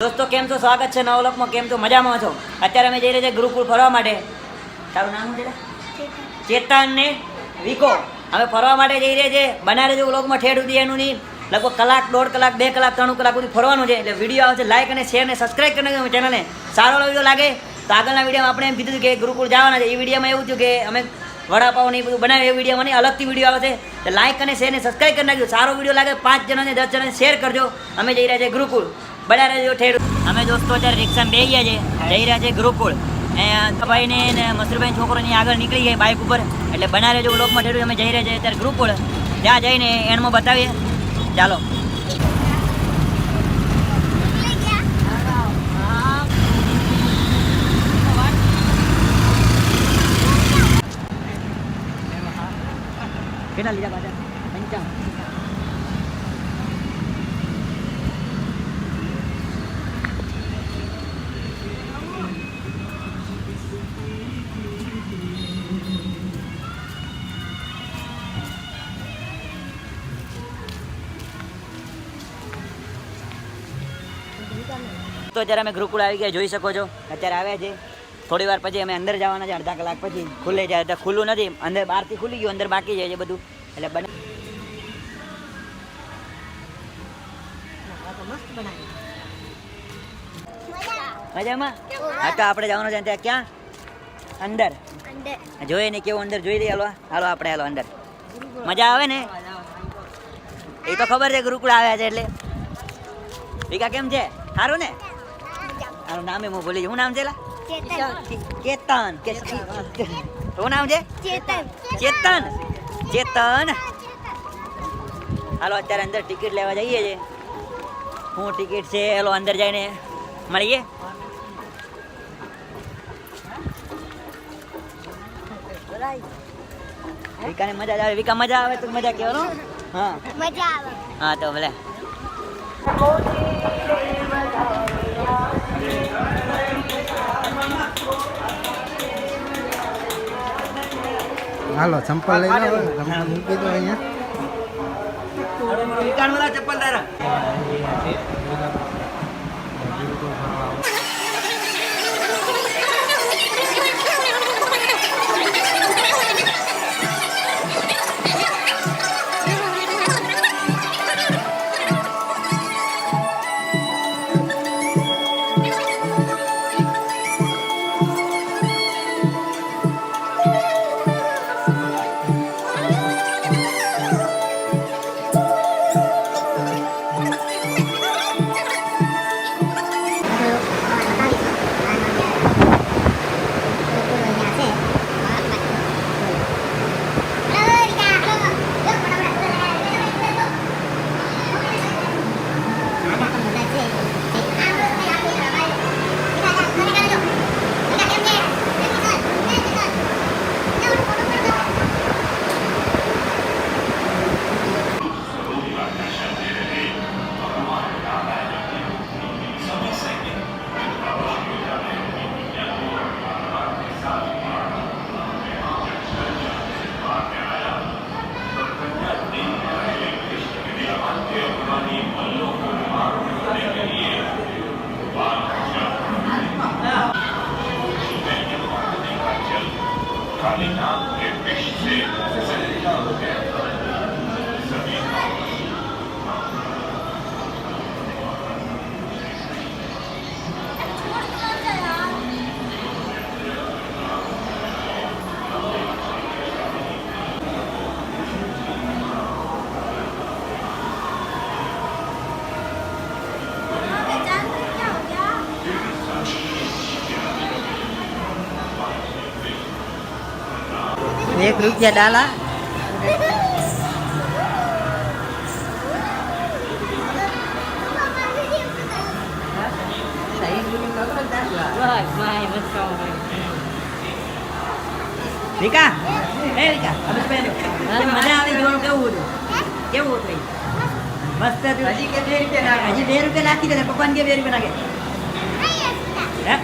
દોસ્તો, કેમ છો? સ્વાગત છે નવલોકમાં કેમ છો? મજામાં છો? અત્યારે અમે જઈ રહ્યા છીએ ગુરુકુળ ફરવા માટે. તારું નામ છે? ચેતન ને વિકો. અમે ફરવા માટે જઈ રહ્યા છીએ. બનારે જો વ્લોગમાં ઠેઠ સુધી એનું નહીં. લગભગ કલાક, દોઢ કલાક, બે કલાક, ત્રણ કલાક સુધી ફરવાનું છે. એટલે વીડિયો આવશે લાઈક અને શેર ને સબસ્ક્રાઈબ કરી નાખજો ચેનલને સારો વીડિયો લાગે તો આગળના વિડીયોમાં આપણે એમ કીધું કે ગુરુકુળ જવાના છે. એ વિડીયોમાં એવું થયું કે અમે વડાપાઉં ને એ બધું બનાવ્યું એ વિડીયોમાં નહીં, અલગથી વીડિયો આવે છે તો લાઈક અને શેર ને સબસ્ક્રાઈબ કરી નાખજો. સારો વીડિયો લાગે પાંચ જણાને, દસ જણાને શેર કરજો. અમે જઈ રહ્યા છીએ ગુરુકુળ બના રહેજો ઠેર. અમે દોસ્તો અત્યારે રિક્ષામાં બેસી ગયા છે. જઈ રહ્યા છે ગુરુકુળ. ભાઈ ને મસરૂભાઈ છોકરો ની આગળ નીકળી ગઈ બાઇક ઉપર. એટલે બના રહેજો લોકમાં ઠેરું અમે જઈ રહ્યા છીએ અત્યારે ગુરુકુળ. ત્યાં જઈને એણમાં બતાવીએ. ચાલો. કેટલા લીધા પાછા? પંચાવન તો અત્યારે અમે ગુરુકુળ આવી ગયા, જોઈ શકો છો. અત્યારે આવ્યા છે. થોડી વાર પછી અમે અંદર જવાના છે, અડધા કલાક પછી. ખુલે જાય એટલે ખુલ્લું નથી. અંદર બહારથી ખુલી ગયું, અંદર બાકી જાય છે બધું. એટલે બને મજામાં? તો આપણે જવાનું છે ત્યાં ક્યાં? અંદર. જોઈએ ને કેવું અંદર જોઈ લઈએ, હાલો હાલો, આપણે હાલો અંદર. મજા આવે ને? એ તો ખબર છે ગુરુકુળ આવ્યા છે એટલે. વિકા, કેમ છે? સારું ને? તારું નામે હું ભૂલી. શું નામ છે ચેતન. કેતન કે શું નામ છે? ચેતન. ચેતન. હાલો અત્યારે અંદર ટિકિટ લેવા જઈએ છે. શું ટિકિટ છે હેલો અંદર જઈને મળીએ. વિકાને મજા આવે. વિકા મજા આવે? તો મજા કહેવાનો? હા. મજા આવે. હા તો ભલે. હાલો ચંપલ લઈ લો મૂકી દો અહીંયા. એક રૂપિયા ડાલા વિકા એ વિકા હવે પહેર્યો તને મજા આવી જોવાનું કેવું હતું કેવું હતું એ? મસ્ત હતું હજી કે બે રૂપિયા નાખે હજી બે રૂપિયા નાખી દે પપ્પાને કે બે રૂપિયા નાખે હે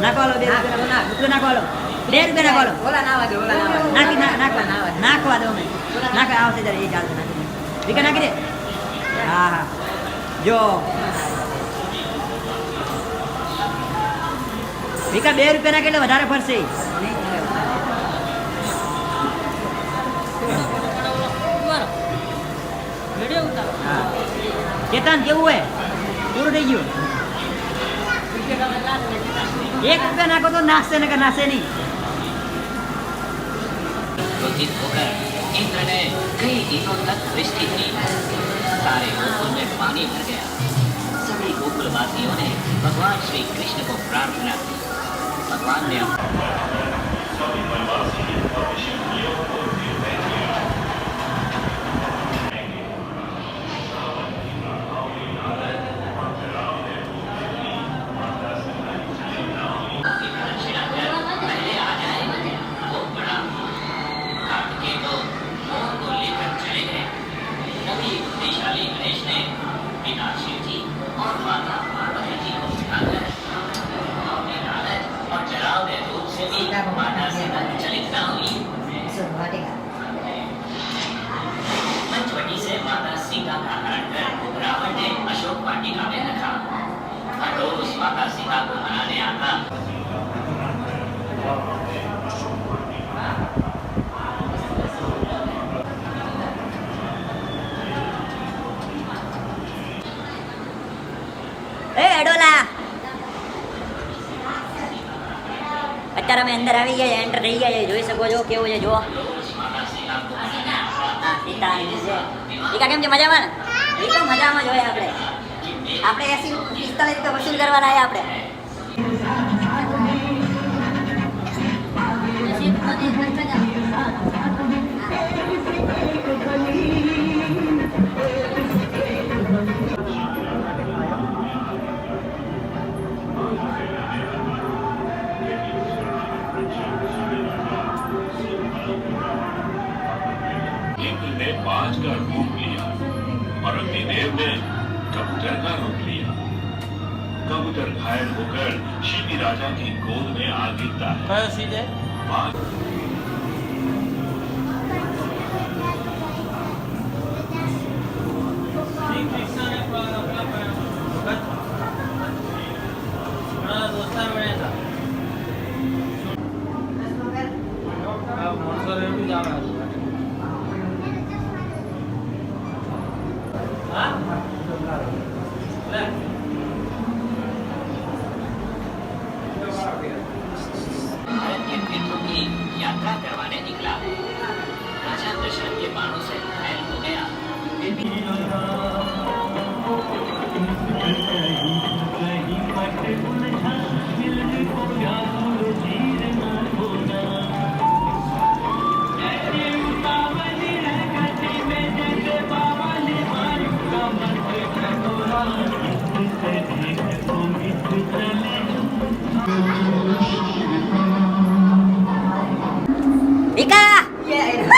નાખો હાલો બે રૂપિયા રૂપિયા નાખો હાલો બે રૂપિયા બોલો. ઓલા નાવા દે ઓલા નાવા નાખી નાખવા નાખવા દો મેં. નાખવા આવશે ત્યારે એ ચાલશે નાખી દે. ઠીક નાખી દે? હા હા. જો. ભીખા બે રૂપિયા નાખે એટલે વધારે ફરશે. કેતાન કેવું હોય? પૂરું થઈ ગયું? એક રૂપિયા નાખો તો નાખશે ને કે નાખશે નહીં. क्रोधित होकर इंद्र ने कई दिनों तक वृष्टि की सारे गोकुल में पानी भर गया सभी गोकुलवासियों ने भगवान श्री कृष्ण को प्रार्थना की भगवान ने पहले અત્યારે અમે અંદર આવી ગયા એન્ટર થઈ ગયા, જોઈ શકો છો કેવું છે જો હા, સીતા ટીકા કેમ છે, મજામાં? ને એ તો મજામાં જોઈએ આપણે. આપણે એસી પિસ્તાલીસ રૂપિયા વસૂલ કરવાના આવ્યા આપણે. कबूतर घायल होकर शिवी राजा की गोद में आ गिरता है बाज भारत की यात्रा करवाने निकला राजा दशरथ के बाणों से घायल हो गया फिर भी Mika! Yeah.